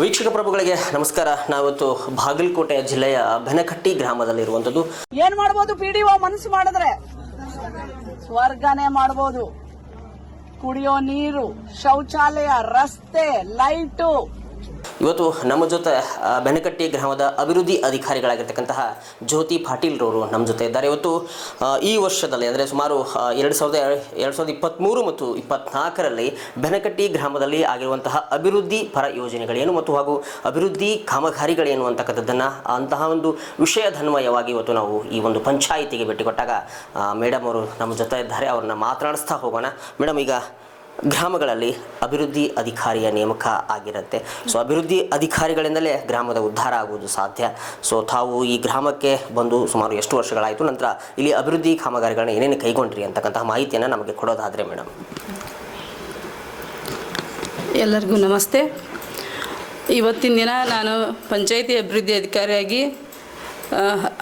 ವೀಕ್ಷಕ ಪ್ರಭುಗಳಿಗೆ ನಮಸ್ಕಾರ. ನಾವತ್ತು ಬಾಗಲಕೋಟೆ ಜಿಲ್ಲೆಯ ಬೆನಕಟ್ಟಿ ಗ್ರಾಮದಲ್ಲಿರುವಂಥದ್ದು. ಏನ್ ಮಾಡಬಹುದು ಪಿಡಿಒ ಮನಸ್ಸು ಮಾಡಿದ್ರೆ? ಸ್ವರ್ಗನೇ ಮಾಡಬಹುದು ಕುಡಿಯೋ ನೀರು, ಶೌಚಾಲಯ, ರಸ್ತೆ, ಲೈಟು. ಇವತ್ತು ನಮ್ಮ ಜೊತೆ ಬೆನಕಟ್ಟಿ ಗ್ರಾಮದ ಅಭಿವೃದ್ಧಿ ಅಧಿಕಾರಿಗಳಾಗಿರ್ತಕ್ಕಂತಹ ಜ್ಯೋತಿ ಪಾಟೀಲ್ ರವರು ನಮ್ಮ ಜೊತೆ ಇದ್ದಾರೆ. ಇವತ್ತು ಈ ವರ್ಷದಲ್ಲಿ, ಅಂದರೆ ಸುಮಾರು ಎರಡು ಸಾವಿರದ ಎರಡು ಸಾವಿರದ ಇಪ್ಪತ್ತ್ಮೂರು ಮತ್ತು ಇಪ್ಪತ್ನಾಲ್ಕರಲ್ಲಿ ಬೆನಕಟ್ಟಿ ಗ್ರಾಮದಲ್ಲಿ ಆಗಿರುವಂತಹ ಅಭಿವೃದ್ಧಿ ಪರ ಯೋಜನೆಗಳೇನು ಮತ್ತು ಹಾಗೂ ಅಭಿವೃದ್ಧಿ ಕಾಮಗಾರಿಗಳೇನು ಅಂತಕ್ಕಂಥದ್ದನ್ನು, ಅಂತಹ ಒಂದು ವಿಷಯಧನ್ವಯವಾಗಿ ಇವತ್ತು ನಾವು ಈ ಒಂದು ಪಂಚಾಯಿತಿಗೆ ಭೇಟಿ ಕೊಟ್ಟಾಗ ಮೇಡಮ್ ಅವರು ನಮ್ಮ ಜೊತೆ ಇದ್ದಾರೆ. ಅವ್ರನ್ನ ಮಾತನಾಡಿಸ್ತಾ ಹೋಗೋಣ. ಮೇಡಮ್, ಈಗ ಗ್ರಾಮಗಳಲ್ಲಿ ಅಭಿವೃದ್ಧಿ ಅಧಿಕಾರಿಯ ನೇಮಕ ಆಗಿರುತ್ತೆ ಸೊ ಅಭಿವೃದ್ಧಿ ಅಧಿಕಾರಿಗಳಿಂದಲೇ ಗ್ರಾಮದ ಉದ್ಧಾರ ಆಗುವುದು ಸಾಧ್ಯ. ಸೊ ತಾವು ಈ ಗ್ರಾಮಕ್ಕೆ ಬಂದು ಸುಮಾರು ಎಷ್ಟು ವರ್ಷಗಳಾಯಿತು, ನಂತರ ಇಲ್ಲಿ ಅಭಿವೃದ್ಧಿ ಕಾಮಗಾರಿಗಳನ್ನ ಏನೇನು ಕೈಗೊಂಡ್ರಿ ಅಂತಕ್ಕಂತಹ ಮಾಹಿತಿಯನ್ನು ನಮಗೆ ಕೊಡೋದಾದರೆ ಮೇಡಮ್ ಎಲ್ಲರಿಗೂ ನಮಸ್ತೆ. ಇವತ್ತಿನ ದಿನ ನಾನು ಪಂಚಾಯಿತಿ ಅಭಿವೃದ್ಧಿ ಅಧಿಕಾರಿಯಾಗಿ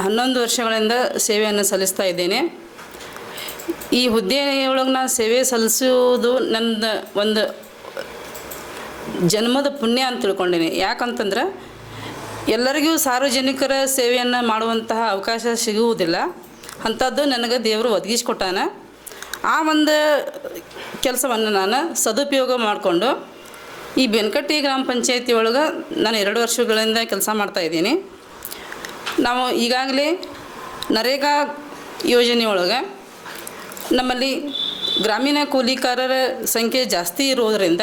ಹನ್ನೊಂದು ವರ್ಷಗಳಿಂದ ಸೇವೆಯನ್ನು ಸಲ್ಲಿಸ್ತಾ ಇದ್ದೇನೆ. ಈ ಹುದ್ದೆಯೊಳಗೆ ನಾನು ಸೇವೆ ಸಲ್ಲಿಸುವುದು ನನ್ನ ಒಂದು ಜನ್ಮದ ಪುಣ್ಯ ಅಂತ ತಿಳ್ಕೊಂಡೇನೆ. ಯಾಕಂತಂದ್ರೆ ಎಲ್ಲರಿಗೂ ಸಾರ್ವಜನಿಕರ ಸೇವೆಯನ್ನು ಮಾಡುವಂತಹ ಅವಕಾಶ ಸಿಗುವುದಿಲ್ಲ. ಅಂಥದ್ದು ನನಗೆ ದೇವರು ಒದಗಿಸ್ಕೊಟ್ಟಾನ. ಆ ಒಂದು ಕೆಲಸವನ್ನು ನಾನು ಸದುಪಯೋಗ ಮಾಡಿಕೊಂಡು ಈ ಬೆನ್ಕಟ್ಟಿ ಗ್ರಾಮ ಪಂಚಾಯತಿ ಒಳಗೆ ನಾನು ಎರಡು ವರ್ಷಗಳಿಂದ ಕೆಲಸ ಮಾಡ್ತಾ ಇದ್ದೀನಿ. ನಾವು ಈಗಾಗಲೇ ನರೇಗಾ ಯೋಜನೆ ಒಳಗೆ ನಮ್ಮಲ್ಲಿ ಗ್ರಾಮೀಣ ಕೂಲಿಕಾರರ ಸಂಖ್ಯೆ ಜಾಸ್ತಿ ಇರೋದರಿಂದ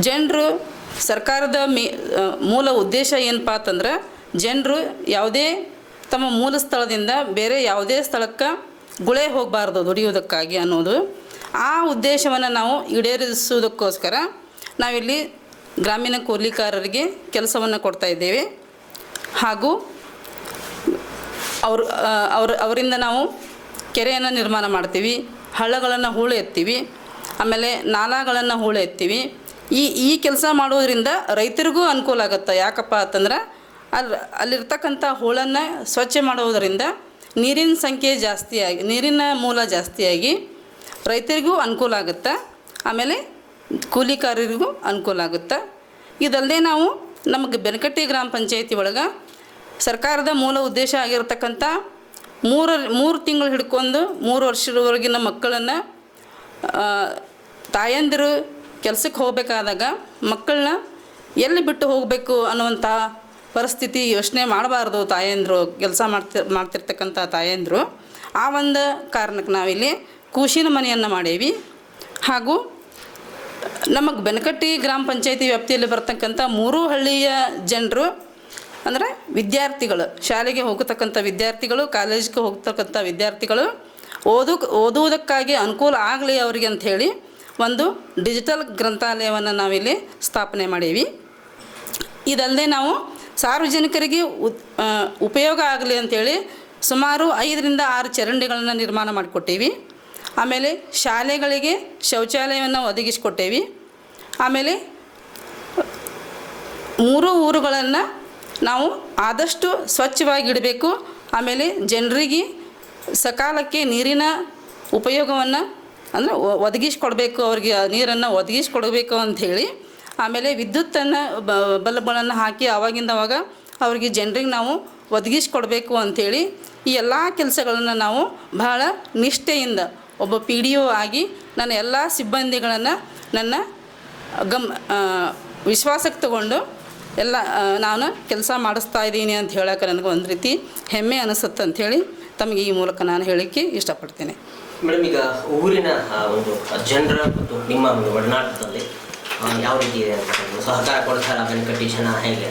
ಜನರು ಸರ್ಕಾರದ ಮೂಲ ಉದ್ದೇಶ ಏನಪ್ಪ ಅಂತಂದ್ರೆ ಜನರು ಯಾವುದೇ ತಮ್ಮ ಮೂಲ ಸ್ಥಳದಿಂದ ಬೇರೆ ಯಾವುದೇ ಸ್ಥಳಕ್ಕೆ ಗುಳೆ ಹೋಗಬಾರ್ದು ದುಡಿಯೋದಕ್ಕಾಗಿ ಅನ್ನೋದು. ಆ ಉದ್ದೇಶವನ್ನು ನಾವು ಈಡೇರಿಸುವುದಕ್ಕೋಸ್ಕರ ನಾವಿಲ್ಲಿ ಗ್ರಾಮೀಣ ಕೂಲಿಕಾರರಿಗೆ ಕೆಲಸವನ್ನು ಕೊಡ್ತಾ ಇದ್ದೇವೆ. ಹಾಗೂ ಅವ್ರ, ಅವರಿಂದ ನಾವು ಕೆರೆಯನ್ನು ನಿರ್ಮಾಣ ಮಾಡ್ತೀವಿ, ಹಳ್ಳಗಳನ್ನು ಹೂಳು ಎತ್ತೀವಿ, ಆಮೇಲೆ ನಾಲಾಗಳನ್ನು ಹೂಳು ಎತ್ತೀವಿ. ಈ ಈ ಕೆಲಸ ಮಾಡೋದ್ರಿಂದ ರೈತರಿಗೂ ಅನುಕೂಲ ಆಗುತ್ತೆ. ಯಾಕಪ್ಪ ಅಂತಂದ್ರೆ ಅಲ್ಲಿ ಅಲ್ಲಿರ್ತಕ್ಕಂಥ ಹೂಳನ್ನು ಸ್ವಚ್ಛ ಮಾಡೋದರಿಂದ ನೀರಿನ ಸಂಖ್ಯೆ ಜಾಸ್ತಿಯಾಗಿ, ನೀರಿನ ಮೂಲ ಜಾಸ್ತಿಯಾಗಿ ರೈತರಿಗೂ ಅನುಕೂಲ ಆಗುತ್ತೆ. ಆಮೇಲೆ ಕೂಲಿಕಾರರಿಗೂ ಅನುಕೂಲ ಆಗುತ್ತೆ. ಇದಲ್ಲದೆ ನಾವು ನಮಗೆ ಬೆನಕಟ್ಟಿ ಗ್ರಾಮ ಪಂಚಾಯತಿ ಒಳಗೆ ಸರ್ಕಾರದ ಮೂಲ ಉದ್ದೇಶ ಆಗಿರತಕ್ಕಂಥ ಮೂರು ಮೂರು ತಿಂಗಳು ಹಿಡ್ಕೊಂಡು ಮೂರು ವರ್ಷದವರೆಗಿನ ಮಕ್ಕಳನ್ನು ತಾಯಂದಿರು ಕೆಲಸಕ್ಕೆ ಹೋಗಬೇಕಾದಾಗ ಮಕ್ಕಳನ್ನ ಎಲ್ಲಿ ಬಿಟ್ಟು ಹೋಗಬೇಕು ಅನ್ನುವಂಥ ಪರಿಸ್ಥಿತಿ ಯೋಚನೆ ಮಾಡಬಾರ್ದು ತಾಯಂದರು ಕೆಲಸ ಮಾಡ್ತಿ, ಮಾಡ್ತಿರ್ತಕ್ಕಂಥ ತಾಯಂದರು. ಆ ಒಂದು ಕಾರಣಕ್ಕೆ ನಾವಿಲ್ಲಿ ಕೂಸಿನ ಮನೆಯನ್ನು ಮಾಡೇವಿ. ಹಾಗೂ ನಮಗೆ ಬೆನಕಟ್ಟಿ ಗ್ರಾಮ ಪಂಚಾಯತಿ ವ್ಯಾಪ್ತಿಯಲ್ಲಿ ಬರ್ತಕ್ಕಂಥ ಮೂರು ಹಳ್ಳಿಯ ಜನರು ಅಂದರೆ ವಿದ್ಯಾರ್ಥಿಗಳು, ಶಾಲೆಗೆ ಹೋಗತಕ್ಕಂಥ ವಿದ್ಯಾರ್ಥಿಗಳು, ಕಾಲೇಜಿಗೆ ಹೋಗ್ತಕ್ಕಂಥ ವಿದ್ಯಾರ್ಥಿಗಳು ಓದು, ಓದುವುದಕ್ಕಾಗಿ ಅನುಕೂಲ ಆಗಲಿ ಅವರಿಗೆ ಅಂಥೇಳಿ ಒಂದು ಡಿಜಿಟಲ್ ಗ್ರಂಥಾಲಯವನ್ನು ನಾವಿಲ್ಲಿ ಸ್ಥಾಪನೆ ಮಾಡೀವಿ. ಇದಲ್ಲದೆ ನಾವು ಸಾರ್ವಜನಿಕರಿಗೆ ಉಪಯೋಗ ಆಗಲಿ ಅಂಥೇಳಿ ಸುಮಾರು ಐದರಿಂದ ಆರು ಚರಂಡಿಗಳನ್ನು ನಿರ್ಮಾಣ ಮಾಡಿಕೊಟ್ಟೇವಿ. ಆಮೇಲೆ ಶಾಲೆಗಳಿಗೆ ಶೌಚಾಲಯವನ್ನು ಒದಗಿಸಿಕೊಟ್ಟೇವಿ. ಆಮೇಲೆ ಮೂರು ಊರುಗಳನ್ನು ನಾವು ಆದಷ್ಟು ಸ್ವಚ್ಛವಾಗಿ ಇಡಬೇಕು ಆಮೇಲೆ ಜನರಿಗೆ ಸಕಾಲಕ್ಕೆ ನೀರಿನ ಉಪಯೋಗವನ್ನು ಅಂದರೆ ಒದಗಿಸ್ಕೊಡ್ಬೇಕು, ಅವ್ರಿಗೆ ನೀರನ್ನು ಒದಗಿಸ್ಕೊಡ್ಬೇಕು ಅಂಥೇಳಿ. ಆಮೇಲೆ ವಿದ್ಯುತ್ತನ್ನು ಬಲ್ಬ್ಗಳನ್ನು ಹಾಕಿ ಆವಾಗಿಂದ ಅವಾಗ ಅವ್ರಿಗೆ ಜನರಿಗೆ ನಾವು ಒದಗಿಸ್ಕೊಡ್ಬೇಕು ಅಂಥೇಳಿ. ಈ ಎಲ್ಲ ಕೆಲಸಗಳನ್ನು ನಾವು ಬಹಳ ನಿಷ್ಠೆಯಿಂದ ಒಬ್ಬ ಪಿ ಡಿ ಒ ಆಗಿ ನನ್ನ ಎಲ್ಲ ಸಿಬ್ಬಂದಿಗಳನ್ನು ನನ್ನ ಗಮ್ ವಿಶ್ವಾಸಕ್ಕೆ ತಗೊಂಡು ಎಲ್ಲ ನಾನು ಕೆಲಸ ಮಾಡಿಸ್ತಾ ಇದ್ದೀನಿ ಅಂತ ಹೇಳೋಕೆ ನನಗೆ ಒಂದು ರೀತಿ ಹೆಮ್ಮೆ ಅನಿಸುತ್ತೆ ಅಂಥೇಳಿ ತಮಗೆ ಈ ಮೂಲಕ ನಾನು ಹೇಳಲಿಕ್ಕೆ ಇಷ್ಟಪಡ್ತೇನೆ. ಮೇಡಮ್ ಈಗ ಊರಿನ ಒಂದು ಜನರ ಮತ್ತು ನಿಮ್ಮ ಒಂದು ಒಡನಾಟದಲ್ಲಿ ಯಾವ ರೀತಿ ಇದೆ ಅಂತ ಸಹಕಾರ ಕೊಡ್ತಾರೆ ವೆಂಕಟೇಶನ ಹೇಗೆ?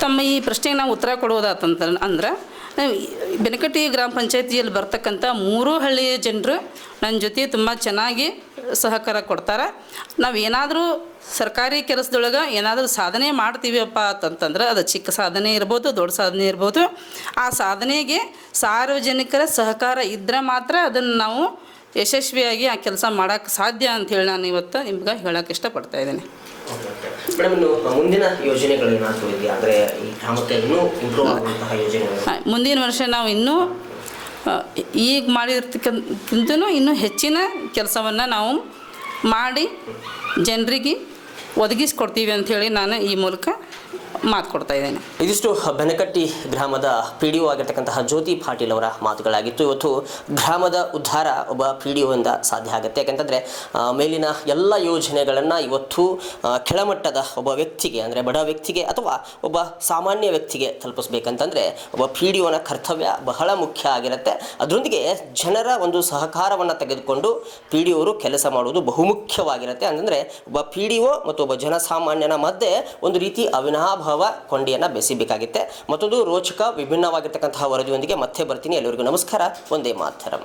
ತಮ್ಮ ಈ ಪ್ರಶ್ನೆಗೆ ನಾವು ಉತ್ತರ ಕೊಡೋದಾತಂತ ಅಂದ್ರೆ ಬೆನಕಟ್ಟಿ ಗ್ರಾಮ ಪಂಚಾಯತಿಯಲ್ಲಿ ಬರ್ತಕ್ಕಂಥ ಮೂರೂ ಹಳ್ಳಿಯ ಜನರು ನನ್ನ ಜೊತೆ ತುಂಬ ಚೆನ್ನಾಗಿ ಸಹಕಾರ ಕೊಡ್ತಾರೆ. ನಾವು ಏನಾದರೂ ಸರ್ಕಾರಿ ಕೆಲಸದೊಳಗೆ ಏನಾದರೂ ಸಾಧನೆ ಮಾಡ್ತೀವಪ್ಪ ಅಂತಂತಂದ್ರೆ ಅದು ಚಿಕ್ಕ ಸಾಧನೆ ಇರ್ಬೋದು, ದೊಡ್ಡ ಸಾಧನೆ ಇರ್ಬೋದು. ಆ ಸಾಧನೆಗೆ ಸಾರ್ವಜನಿಕರ ಸಹಕಾರ ಇದ್ದರೆ ಮಾತ್ರ ಅದನ್ನು ನಾವು ಯಶಸ್ವಿಯಾಗಿ ಆ ಕೆಲಸ ಮಾಡೋಕ್ಕೆ ಸಾಧ್ಯ ಅಂತ ಹೇಳಿ ನಾನು ಇವತ್ತು ನಿಮ್ಗೆ ಹೇಳೋಕ್ಕೆ ಇಷ್ಟಪಡ್ತಾ ಇದ್ದೀನಿ. ಮುಂದಿನ ವರ್ಷ ನಾವು ಇನ್ನೂ ಈಗ ಮಾಡಿರ್ತಕ್ಕಂಥ ಇನ್ನೂ ಹೆಚ್ಚಿನ ಕೆಲಸವನ್ನು ನಾವು ಮಾಡಿ, ಜನರಿಗೆ ಒದಗಿಸ್ಕೊಡ್ತೀವಿ ಅಂಥೇಳಿ ನಾನು ಈ ಮೂಲಕ ಮಾತು ಕೊಡ್ತಾ ಇದ್ದೇನೆ. ಇದಿಷ್ಟು ಬೆನಕಟ್ಟಿ ಗ್ರಾಮದ ಪಿ ಡಿ ಒ ಆಗಿರ್ತಕ್ಕಂತಹ ಜ್ಯೋತಿ ಪಾಟೀಲ್ ಅವರ ಮಾತುಗಳಾಗಿತ್ತು. ಇವತ್ತು ಗ್ರಾಮದ ಉದ್ಧಾರ ಒಬ್ಬ ಪಿ ಡಿ ಒಯಿಂದ ಸಾಧ್ಯ ಆಗುತ್ತೆ. ಯಾಕಂತಂದರೆ ಮೇಲಿನ ಎಲ್ಲ ಯೋಜನೆಗಳನ್ನು ಇವತ್ತು ಕೆಳಮಟ್ಟದ ಒಬ್ಬ ವ್ಯಕ್ತಿಗೆ, ಅಂದರೆ ಬಡ ವ್ಯಕ್ತಿಗೆ ಅಥವಾ ಒಬ್ಬ ಸಾಮಾನ್ಯ ವ್ಯಕ್ತಿಗೆ ತಲುಪಿಸ್ಬೇಕಂತಂದರೆ, ಒಬ್ಬ ಪಿ ಡಿ ಒನ ಕರ್ತವ್ಯ ಬಹಳ ಮುಖ್ಯ ಆಗಿರುತ್ತೆ. ಅದರೊಂದಿಗೆ ಜನರ ಒಂದು ಸಹಕಾರವನ್ನು ತೆಗೆದುಕೊಂಡು ಪಿ ಡಿ ಒರು ಕೆಲಸ ಮಾಡುವುದು ಬಹುಮುಖ್ಯವಾಗಿರುತ್ತೆ ಅಂತಂದರೆ, ಒಬ್ಬ ಪಿ ಡಿ ಒ ಮತ್ತು ಒಬ್ಬ ಜನಸಾಮಾನ್ಯನ ಮಧ್ಯೆ ಒಂದು ರೀತಿ ಅವಿನಾಭಾವ ಕೊಂಡಿಯನ್ನು ಬೆಸಿಬೇಕಾಗುತ್ತೆ. ಮತ್ತೊಂದು ರೋಚಕ ವಿಭಿನ್ನವಾಗಿರ್ತಕ್ಕಂತಹ ವರದಿಯೊಂದಿಗೆ ಮತ್ತೆ ಬರ್ತೀನಿ. ಎಲ್ಲರಿಗೂ ನಮಸ್ಕಾರ. ಒಂದೇ ಮಾತರಂ.